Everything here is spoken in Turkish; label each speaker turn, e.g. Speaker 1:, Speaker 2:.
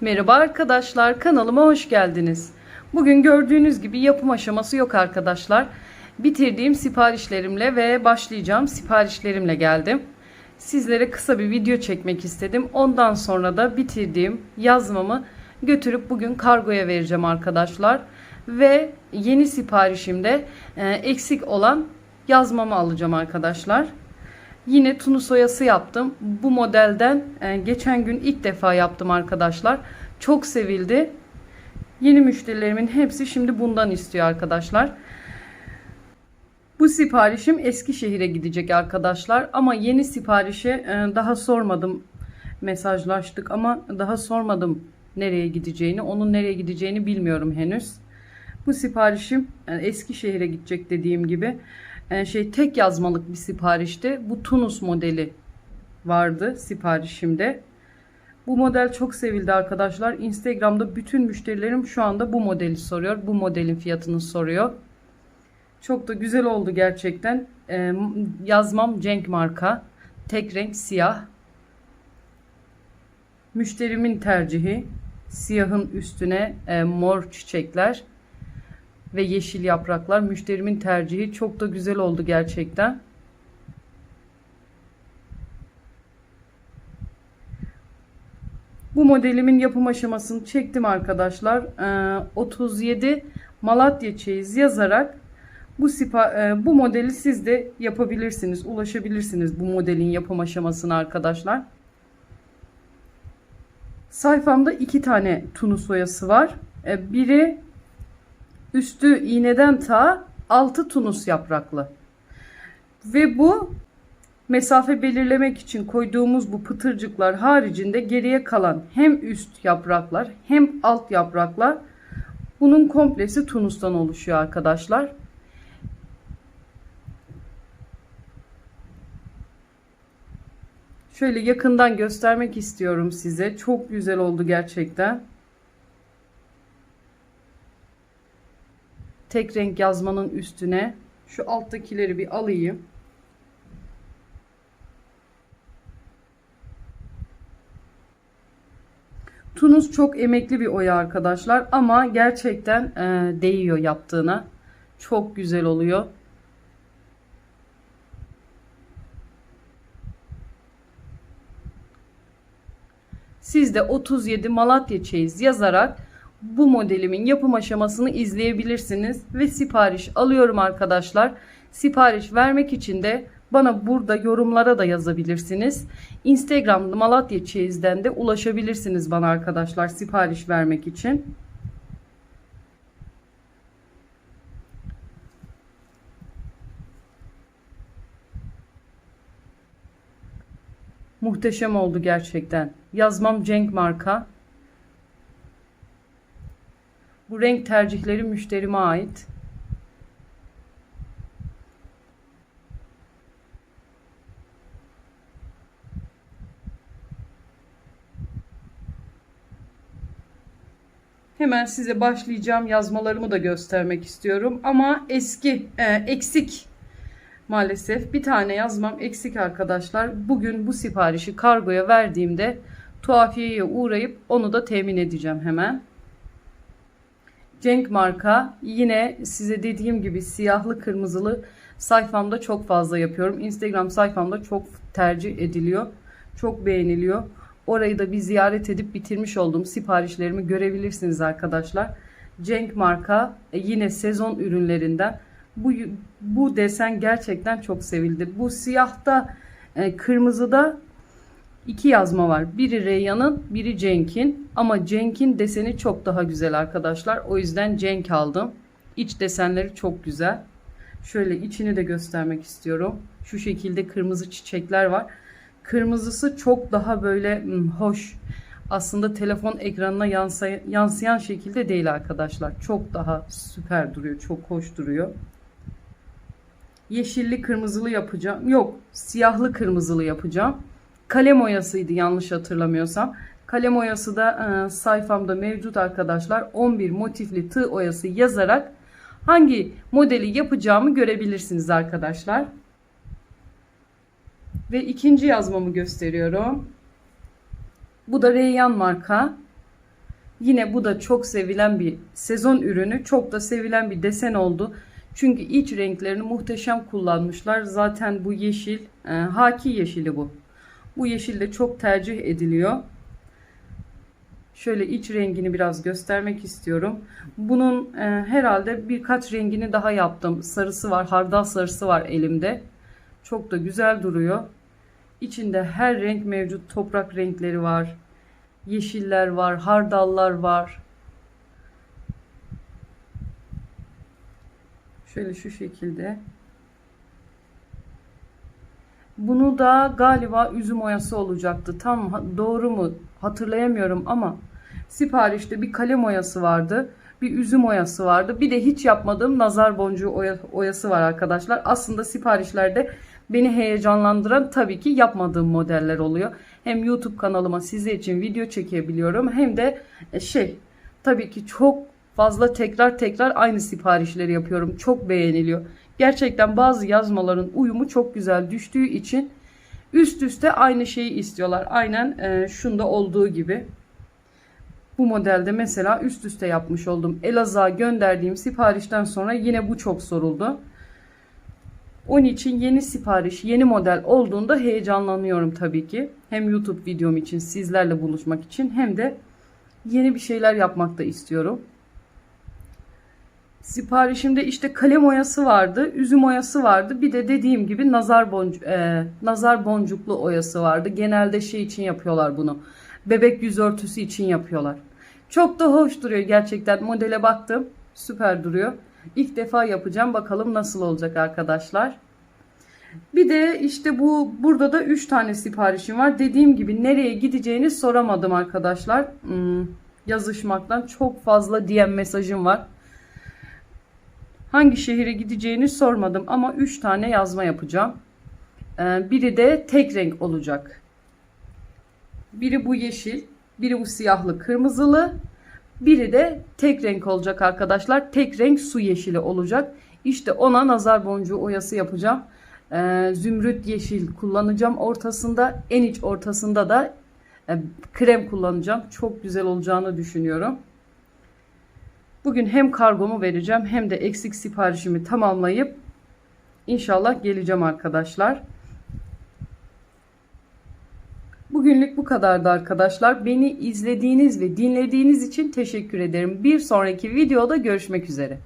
Speaker 1: Merhaba arkadaşlar kanalıma hoş geldiniz. Bugün gördüğünüz gibi yapım aşaması yok arkadaşlar. Bitirdiğim siparişlerimle ve başlayacağım siparişlerimle geldim. Sizlere kısa bir video çekmek istedim. Ondan sonra da bitirdiğim yazmamı götürüp bugün kargoya vereceğim arkadaşlar. Ve yeni siparişimde e, eksik olan yazmamı alacağım arkadaşlar. Yine Tunus oyası yaptım. Bu modelden e, geçen gün ilk defa yaptım arkadaşlar. Çok sevildi. Yeni müşterilerimin hepsi şimdi bundan istiyor arkadaşlar. Bu siparişim Eskişehir'e gidecek arkadaşlar. Ama yeni siparişe e, daha sormadım. Mesajlaştık ama daha sormadım nereye gideceğini. Onun nereye gideceğini bilmiyorum henüz. Bu siparişim e, Eskişehir'e gidecek dediğim gibi. E, şey tek yazmalık bir siparişti. Bu Tunus modeli vardı siparişimde. Bu model çok sevildi arkadaşlar. Instagram'da bütün müşterilerim şu anda bu modeli soruyor. Bu modelin fiyatını soruyor. Çok da güzel oldu gerçekten. E, yazmam Cenk marka. Tek renk siyah. Müşterimin tercihi. Siyahın üstüne e, mor çiçekler ve yeşil yapraklar. Müşterimin tercihi çok da güzel oldu gerçekten. Bu modelimin yapım aşamasını çektim arkadaşlar. Ee, 37 Malatya çeyiz yazarak bu sipa, e, bu modeli siz de yapabilirsiniz, ulaşabilirsiniz bu modelin yapım aşamasına arkadaşlar. Sayfamda iki tane tunus oyası var. Ee, biri Üstü iğneden ta altı tunus yapraklı. Ve bu mesafe belirlemek için koyduğumuz bu pıtırcıklar haricinde geriye kalan hem üst yapraklar hem alt yapraklar bunun komplesi tunustan oluşuyor arkadaşlar. Şöyle yakından göstermek istiyorum size. Çok güzel oldu gerçekten. Tek renk yazmanın üstüne şu alttakileri bir alayım. Tunus çok emekli bir oya arkadaşlar ama gerçekten e, değiyor yaptığına. Çok güzel oluyor. Siz de 37 Malatya çeyiz yazarak bu modelimin yapım aşamasını izleyebilirsiniz ve sipariş alıyorum arkadaşlar. Sipariş vermek için de bana burada yorumlara da yazabilirsiniz. Instagram Malatya Çeyiz'den de ulaşabilirsiniz bana arkadaşlar sipariş vermek için. Muhteşem oldu gerçekten. Yazmam Cenk marka. Bu renk tercihleri müşterime ait. Hemen size başlayacağım yazmalarımı da göstermek istiyorum. Ama eski, e, eksik maalesef. Bir tane yazmam eksik arkadaşlar. Bugün bu siparişi kargoya verdiğimde tuhafiyeye uğrayıp onu da temin edeceğim hemen. Cenk marka yine size dediğim gibi siyahlı kırmızılı sayfamda çok fazla yapıyorum. Instagram sayfamda çok tercih ediliyor. Çok beğeniliyor. Orayı da bir ziyaret edip bitirmiş olduğum siparişlerimi görebilirsiniz arkadaşlar. Cenk marka e, yine sezon ürünlerinden. Bu, bu desen gerçekten çok sevildi. Bu siyahta e, kırmızıda iki yazma var. Biri Reyyan'ın, biri Cenk'in. Ama Cenk'in deseni çok daha güzel arkadaşlar. O yüzden Cenk aldım. İç desenleri çok güzel. Şöyle içini de göstermek istiyorum. Şu şekilde kırmızı çiçekler var. Kırmızısı çok daha böyle hmm, hoş. Aslında telefon ekranına yansıyan şekilde değil arkadaşlar. Çok daha süper duruyor. Çok hoş duruyor. Yeşilli kırmızılı yapacağım. Yok siyahlı kırmızılı yapacağım kalem oyasıydı yanlış hatırlamıyorsam. Kalem oyası da e, sayfamda mevcut arkadaşlar. 11 motifli tığ oyası yazarak hangi modeli yapacağımı görebilirsiniz arkadaşlar. Ve ikinci yazmamı gösteriyorum. Bu da Reyyan marka. Yine bu da çok sevilen bir sezon ürünü. Çok da sevilen bir desen oldu. Çünkü iç renklerini muhteşem kullanmışlar. Zaten bu yeşil, e, haki yeşili bu. Bu yeşil de çok tercih ediliyor. Şöyle iç rengini biraz göstermek istiyorum. Bunun e, herhalde birkaç rengini daha yaptım. Sarısı var, hardal sarısı var elimde. Çok da güzel duruyor. İçinde her renk mevcut. Toprak renkleri var. Yeşiller var, hardallar var. Şöyle şu şekilde. Bunu da galiba üzüm oyası olacaktı. Tam doğru mu hatırlayamıyorum ama siparişte bir kalem oyası vardı. Bir üzüm oyası vardı. Bir de hiç yapmadığım nazar boncuğu oya- oyası var arkadaşlar. Aslında siparişlerde beni heyecanlandıran tabii ki yapmadığım modeller oluyor. Hem YouTube kanalıma sizler için video çekebiliyorum hem de e, şey tabii ki çok fazla tekrar tekrar aynı siparişleri yapıyorum. Çok beğeniliyor. Gerçekten bazı yazmaların uyumu çok güzel düştüğü için üst üste aynı şeyi istiyorlar. Aynen e, şunda olduğu gibi. Bu modelde mesela üst üste yapmış oldum. Elazığ'a gönderdiğim siparişten sonra yine bu çok soruldu. Onun için yeni sipariş, yeni model olduğunda heyecanlanıyorum tabii ki. Hem YouTube videom için, sizlerle buluşmak için hem de yeni bir şeyler yapmak da istiyorum. Siparişimde işte kalem oyası vardı, üzüm oyası vardı. Bir de dediğim gibi nazar boncu e, nazar boncuklu oyası vardı. Genelde şey için yapıyorlar bunu. Bebek yüz örtüsü için yapıyorlar. Çok da hoş duruyor gerçekten. Modele baktım. Süper duruyor. İlk defa yapacağım. Bakalım nasıl olacak arkadaşlar. Bir de işte bu burada da 3 tane siparişim var. Dediğim gibi nereye gideceğini soramadım arkadaşlar. Hmm, yazışmaktan çok fazla DM mesajım var. Hangi şehire gideceğini sormadım ama 3 tane yazma yapacağım. Ee, biri de tek renk olacak. Biri bu yeşil, biri bu siyahlı kırmızılı, biri de tek renk olacak arkadaşlar. Tek renk su yeşili olacak. İşte ona nazar boncuğu oyası yapacağım. Ee, zümrüt yeşil kullanacağım ortasında. En iç ortasında da e, krem kullanacağım. Çok güzel olacağını düşünüyorum. Bugün hem kargomu vereceğim hem de eksik siparişimi tamamlayıp inşallah geleceğim arkadaşlar. Bugünlük bu kadardı arkadaşlar. Beni izlediğiniz ve dinlediğiniz için teşekkür ederim. Bir sonraki videoda görüşmek üzere.